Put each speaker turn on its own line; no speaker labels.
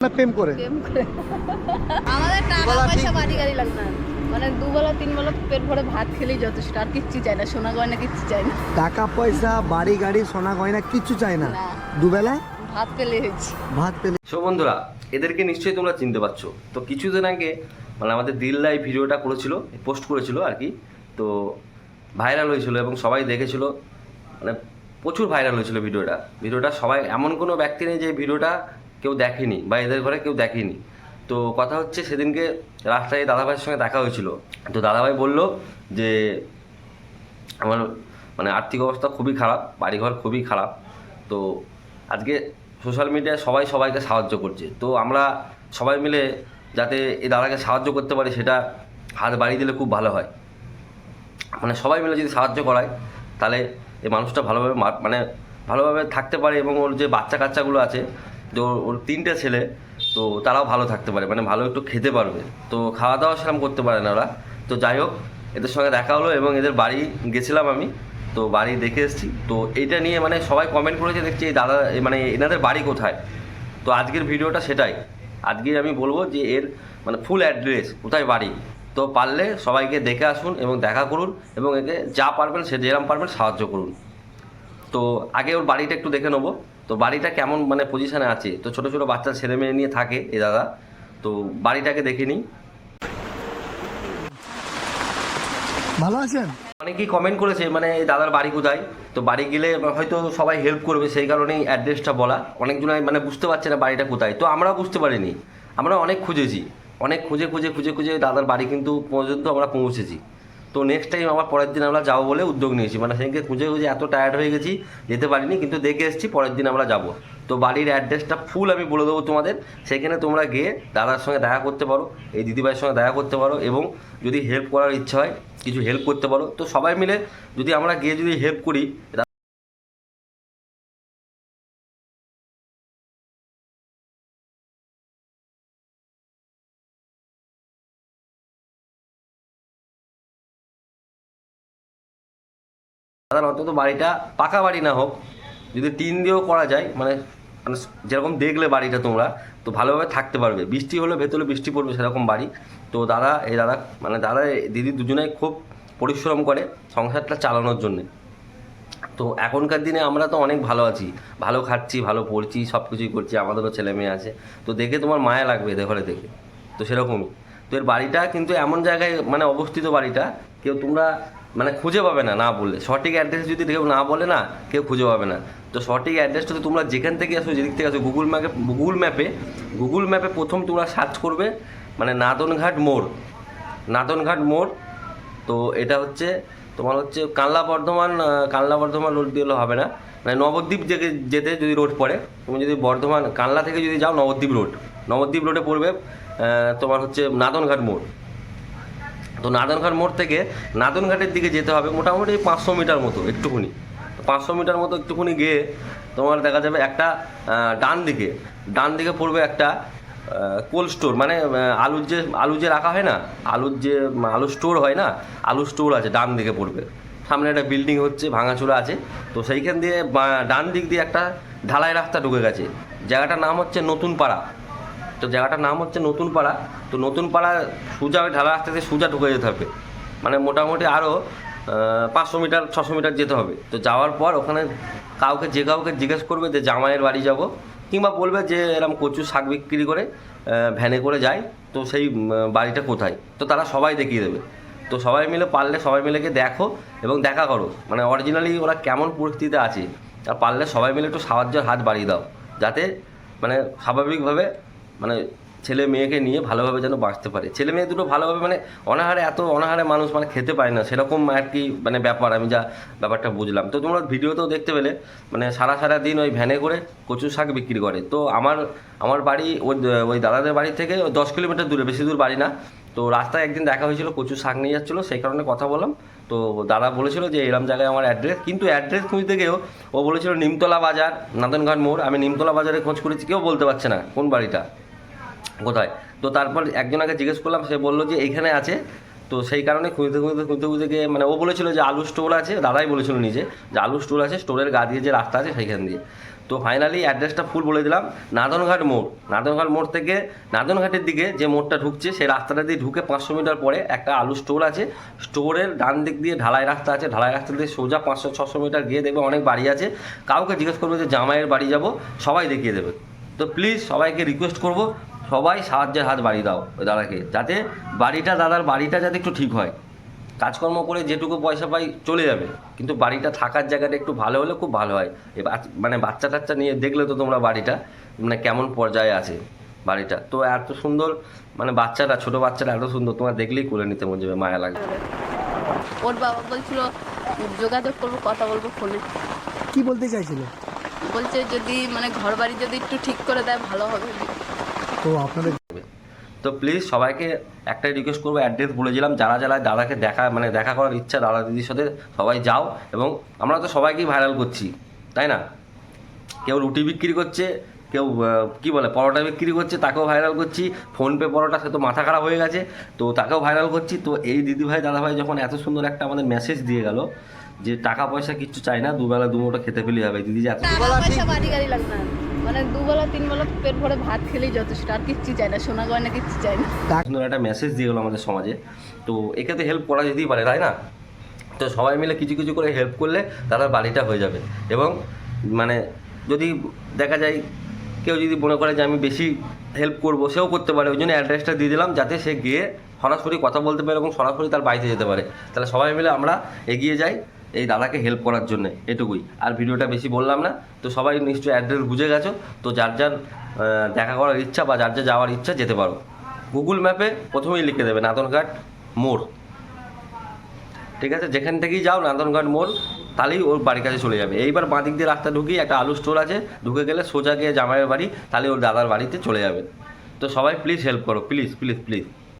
না প্রেম করে।
আমাদের টাকা
দুবেলা
পয়সা বাড়ি গাড়ি লাগবে না। মানে দুবেলা তিন বেলা পেট ভরে ভাত খেলেই যথেষ্ট আর কিচ্ছু চাই না সোনা গয়না কিচ্ছু চাই না।
টাকা পয়সা বাড়ি গাড়ি সোনা গয়না কিচ্ছু চাই না। দুবেলা?
ভাত পেলে হয়েছে।
ভাত পেলে
সো বন্ধুরা এদেরকে নিশ্চয়ই তোমরা চিনতে পারছ। তো কিছুদিন আগে মানে আমাদের দিল্লাই ভিডিওটা করেছিল পোস্ট করেছিল আর কি। তো ভাইরাল হয়েছিল এবং সবাই দেখেছিল। মানে প্রচুর ভাইরাল হয়েছিল ভিডিওটা। ভিডিওটা সবাই এমন কোনো ব্যক্তি নেই যে ভিডিওটা কেউ দেখেনি বা এদের ঘরে কেউ দেখেনি। তো কথা হচ্ছে সেদিনকে রাস্তায় দাদাভাইয়ের সঙ্গে দেখা হয়েছিল। তো দাদাভাই বলল যে, আমার মানে আর্থিক অবস্থা খুবই খারাপ, বাড়িঘর খুবই খারাপ। তো আজকে সোশ্যাল মিডিয়ায় সবাই সবাইকে সাহায্য করছে। তো আমরা সবাই মিলে যাতে এই দাদাকে সাহায্য করতে পারি, সেটা হাত বাড়িয়ে দিলে খুব ভালো হয়। মানে সবাই মিলে যদি সাহায্য করায়, তাহলে এই মানুষটা ভালোভাবে মানে ভালোভাবে থাকতে পারে এবং ওর যে বাচ্চা কাচ্চাগুলো আছে তো ওর- তিনটে ছেলে, তো তারাও ভালো থাকতে পারে মানে ভালো একটু খেতে পারবে। তো খাওয়া দাওয়া সেরকম করতে পারে না ওরা। তো যাই হোক, এদের সঙ্গে দেখা হলো এবং এদের বাড়ি গেছিলাম আমি। তো বাড়ি দেখে এসেছি। তো এইটা নিয়ে মানে সবাই কমেন্ট করেছে দেখছি এই দাদা মানে এনাদের বাড়ি কোথায়? তো আজকের ভিডিওটা সেটাই। আজকে আমি বলব যে এর মানে ফুল অ্যাড্রেস কোথায় বাড়ি? তো পারলে সবাইকে দেখে আসুন এবং দেখা করুন এবং একে যা পারবেন সে যেরকম পারবেন সাহায্য করুন। তো আগে ওর বাড়িটা একটু দেখে নেব। তো বাড়িটা কেমন মানে পজিশনে আছে? তো ছোটো ছোটো বাচ্চা ছেলে মেয়ে নিয়ে থাকে এ দাদা। তো বাড়িটাকে দেখে নিই।
ভালো আছেন?
অনেকেই কমেন্ট করেছে মানে এই দাদার বাড়ি কোথায়? তো বাড়ি গেলে হয়তো সবাই হেল্প করবে সেই কারণেই অ্যাড্রেসটা বলা। অনেকজনাই মানে বুঝতে পারছে না বাড়িটা কোথায়। তো আমরা বুঝতে পারিনি। আমরা অনেক খুঁজেছি। অনেক খুঁজে খুঁজে খুঁজে খুঁজে দাদার বাড়ি কিন্তু পর্যন্ত আমরা পৌঁছেছি। তো নেক্সট টাইম আবার পরের দিন আমরা যাব বলে উদ্যোগ নিয়েছি। মানে সেদিনকে খুঁজে খুঁজে এত টায়ার্ড হয়ে গেছি, যেতে পারিনি, কিন্তু দেখে এসেছি পরের দিন আমরা যাব। তো বাড়ির অ্যাড্রেসটা ফুল আমি বলে দেবো তোমাদের। সেখানে তোমরা গিয়ে দাদার সঙ্গে দেখা করতে পারো, এই দিদিভাইয়ের সঙ্গে দেখা করতে পারো এবং যদি হেল্প করার ইচ্ছা হয়, কিছু হেল্প করতে পারো। তো সবাই মিলে যদি আমরা গিয়ে যদি হেল্প করি দাদা অন্তত বাড়িটা পাকা বাড়ি না হোক, যদি টিন দিয়েও করা যায় মানে মানে যেরকম দেখলে বাড়িটা তোমরা, তো ভালোভাবে থাকতে পারবে। বৃষ্টি হলে ভেতরে বৃষ্টি পড়বে সেরকম বাড়ি। তো দাদা, এই দাদা মানে দাদা দিদি দুজনেই খুব পরিশ্রম করে সংসারটা চালানোর জন্যে। তো এখনকার দিনে আমরা তো অনেক ভালো আছি। ভালো খাচ্ছি ভালো পড়ছি সব কিছুই করছি আমাদেরও ছেলে মেয়ে আছে। তো দেখে তোমার মায়া লাগবে ঘরে দেখে। তো সেরকমই। তো এর বাড়িটা কিন্তু এমন জায়গায় মানে অবস্থিত বাড়িটা, কেউ তোমরা মানে খুঁজে পাবে না না বললে। সঠিক অ্যাড্রেস যদি কেউ না বলে না, কেউ খুঁজে পাবে না। তো সঠিক অ্যাড্রেসটা তো তোমরা যেখান থেকে আসো, যেদিক থেকে আসো গুগল ম্যাপে গুগল ম্যাপে গুগল ম্যাপে প্রথম তোমরা সার্চ করবে মানে নাদনঘাট মোড়। নাদনঘাট মোড়, তো এটা হচ্ছে, তোমার হচ্ছে কানলা বর্ধমান কানলা বর্ধমান রোড দিয়ে হবে না। মানে নবদ্বীপ থেকে যেতে যদি রোড পড়ে, তুমি যদি বর্ধমান, কানলা থেকে যদি যাও নবদ্বীপ রোড নবদ্বীপ রোডে পড়বে তোমার হচ্ছে নাদনঘাট মোড়। তো নাদনঘাট মোড় থেকে নাদনঘাটের দিকে যেতে হবে মোটামুটি পাঁচশো মিটার মতো একটুখানি। পাঁচশো মিটার মতো একটুখানি গিয়ে তোমার দেখা যাবে একটা ডান দিকে ডান দিকে পড়বে একটা কোল্ড স্টোর। মানে আলুর যে, আলু যে রাখা হয় না, আলুর যে, আলু স্টোর হয় না আলু স্টোর আছে, ডান দিকে পড়বে। সামনে একটা বিল্ডিং হচ্ছে, ভাঙাচোরা আছে। তো সেইখান দিয়ে ডান দিক দিয়ে একটা ঢালাই রাস্তা ঢুকে গেছে। জায়গাটার নাম হচ্ছে নতুন পাড়া তো জায়গাটার নাম হচ্ছে নতুন পাড়া তো নতুন পাড়া সোজা ওই ঢালা রাস্তাতে সোজা ঢুকে যেতে হবে। মানে মোটামুটি আরও পাঁচশো মিটার, ছশো মিটার যেতে হবে। তো যাওয়ার পর ওখানে কাউকে, যে কাউকে জিজ্ঞেস করবে যে জামাইয়ের বাড়ি যাব। কিংবা বলবে যে এরকম কচু শাক বিক্রি করে ভ্যানে করে যায়। তো সেই বাড়িটা কোথায়? তো তারা সবাই দেখিয়ে দেবে। তো সবাই মিলে পারলে সবাই মিলে গিয়ে দেখো এবং দেখা করো। মানে অরিজিনালি ওরা কেমন পরিস্থিতিতে আছে, আর পারলে সবাই মিলে একটু সাহায্যের হাত বাড়িয়ে দাও। যাতে মানে স্বাভাবিকভাবে মানে ছেলে মেয়েকে নিয়ে ভালোভাবে যেন বাঁচতে পারে। ছেলে মেয়ে দুটো ভালোভাবে মানে অনাহারে এত অনাহারে মানুষ মানে খেতে পায় না, সেরকম আর কি মানে ব্যাপার, আমি যা ব্যাপারটা বুঝলাম। তো তোমরা ভিডিওতেও দেখতে পেলে মানে সারা সারা দিন ওই ভ্যানে করে কচু শাক বিক্রি করে। তো আমার আমার বাড়ি ওই ওই দাদাদের বাড়ি থেকে দশ কিলোমিটার দূরে, বেশি দূর বাড়ি না। তো রাস্তায় একদিন দেখা হয়েছিল কচু শাক নিয়ে যাচ্ছিল, সেই কারণে কথা বললাম। তো দাদা বলেছিল যে এরম জায়গায় আমার অ্যাড্রেস, কিন্তু অ্যাড্রেস খুঁজতে গিয়েও ও বলেছিল, নিমতলা বাজার নাদনঘাট মোড়। আমি নিমতলা বাজারে খোঁজ করেছি, কেউ বলতে পারছে না কোন বাড়িটা। কোথায়? তো তারপর একজনকে জিজ্ঞেস করলাম, সে বলল যে এইখানে আছে। তো সেই কারণে খুঁজতে খুঁজতে খুঁজতে খুঁজতে গিয়ে মানে ও বলেছিল যে আলু স্টোর আছে, দাদাই বলেছিল নিজে যে আলু স্টোর আছে, স্টোরের গা দিয়ে যে রাস্তা আছে সেইখান দিয়ে। তো ফাইনালি অ্যাড্রেসটা ফুল বলে দিলাম, নাদনঘাট মোড়। নাদনঘাট মোড় থেকে নাদনঘাটের দিকে যে মোড়টা ঢুকছে, সেই রাস্তাটা দিয়ে ঢুকে পাঁচশো মিটার পরে একটা আলু স্টোর আছে। স্টোরের ডান দিক দিয়ে ঢালাই রাস্তা আছে, ঢালাই রাস্তা দিয়ে সোজা পাঁচশো, ছশো মিটার গিয়ে দেখবে অনেক বাড়ি আছে। কাউকে জিজ্ঞেস করবে যে জামাইয়ের বাড়ি যাব, সবাই দেখিয়ে দেবে। তো প্লিজ সবাইকে রিকোয়েস্ট করব সবাই সাহায্যের হাত বাড়ি দাও ওই দাদাকে যাতে বাড়িটা দাদার বাড়িটা যাতে একটু ঠিক হয়। কাজকর্ম করে যেটুকু পয়সা পাই চলে যাবে কিন্তু বাড়িটা থাকার জায়গাটা একটু ভালো হলে খুব ভালো হয়। এ মানে বাচ্চা টাচ্চা নিয়ে দেখলে তো তোমরা বাড়িটা মানে কেমন পর্যায়ে আছে বাড়িটা। তো এত সুন্দর মানে বাচ্চাটা ছোট বাচ্চাটা এত সুন্দর তোমার দেখলেই করে নিতে মন যাবে মায়া লাগবে
ওর বাবা বলছিল যোগাযোগ করব কথা বলব ফোনে
কি বলতে চাইছিল?
বলছে যদি মানে ঘর বাড়ি যদি একটু ঠিক করে দেয় ভালো হবে।
তো আপনাদের
তো প্লিজ সবাইকে একটাই রিকোয়েস্ট করব অ্যাড্রেস বলেছিলাম যারা যারা দাদাকে দেখা মানে দেখা করার ইচ্ছা দাদা দিদির সাথে সবাই যাও এবং আমরা তো সবাইকেই ভাইরাল করছি তাই না? কেউ রুটি বিক্রি করছে কেউ কি বলে পরোটা বিক্রি করছে তাকেও ভাইরাল করছি ফোনপে পরোটা সে তো মাথা খারাপ হয়ে গেছে তো তাকেও ভাইরাল করছি তো এই দিদিভাই দাদাভাই যখন এত সুন্দর একটা আমাদের মেসেজ দিয়ে গেল যে টাকা পয়সা কিচ্ছু চাই না দুবেলা দুমুটো খেতে পেলে হবে দিদি যে এত
মানে দুবেলা তিন বেলা পেট ভরে ভাত খেলেই যথেষ্ট, আর কিচ্ছু চাই না, সোনা গয়না কিচ্ছু চাই না।
সুন্দর একটা মেসেজ দিয়ে গেলো আমাদের সমাজে। তো এক্ষেত্রে হেল্প করা যেতেই পারে, তাই না? তো সবাই মিলে কিছু কিছু করে হেল্প করলে তাদের বাড়িটা হয়ে যাবে। এবং মানে যদি দেখা যায় কেউ যদি মনে করে যে আমি বেশি হেল্প করব, সেও করতে পারে। ওই জন্য অ্যাড্রেসটা দিয়ে দিলাম যাতে সে গিয়ে সরাসরি কথা বলতে পারে এবং সরাসরি তার বাড়িতে যেতে পারে। তাহলে সবাই মিলে আমরা এগিয়ে যাই। এই দাদাকে হেল্প করার জন্য, এটুকুই। আর ভিডিওটা বেশি বললাম না, তো সবাই নিশ্চয়ই অ্যাড্রেস বুঝে গেছো, তো যার যার দেখা করার ইচ্ছা বা যার যার যাওয়ার ইচ্ছা যেতে পারো। গুগল ম্যাপে প্রথমেই লিখে দেবে, নাদনঘাট মোড়। ঠিক আছে? যেখান থেকেই যাও, নাদনঘাট মোড়, তাহলেই ওর বাড়ির কাছে চলে যাবে। এইবার বাঁ দিক দিয়ে রাস্তা ঢুকি একটা আলু স্টোর আছে, ঢুকে গেলে সোজা গিয়ে জামাইয়ের বাড়ি, তাহলে ওর দাদার বাড়িতে চলে যাবে। তো সবাই প্লিজ হেল্প করো প্লিজ প্লিজ প্লিজ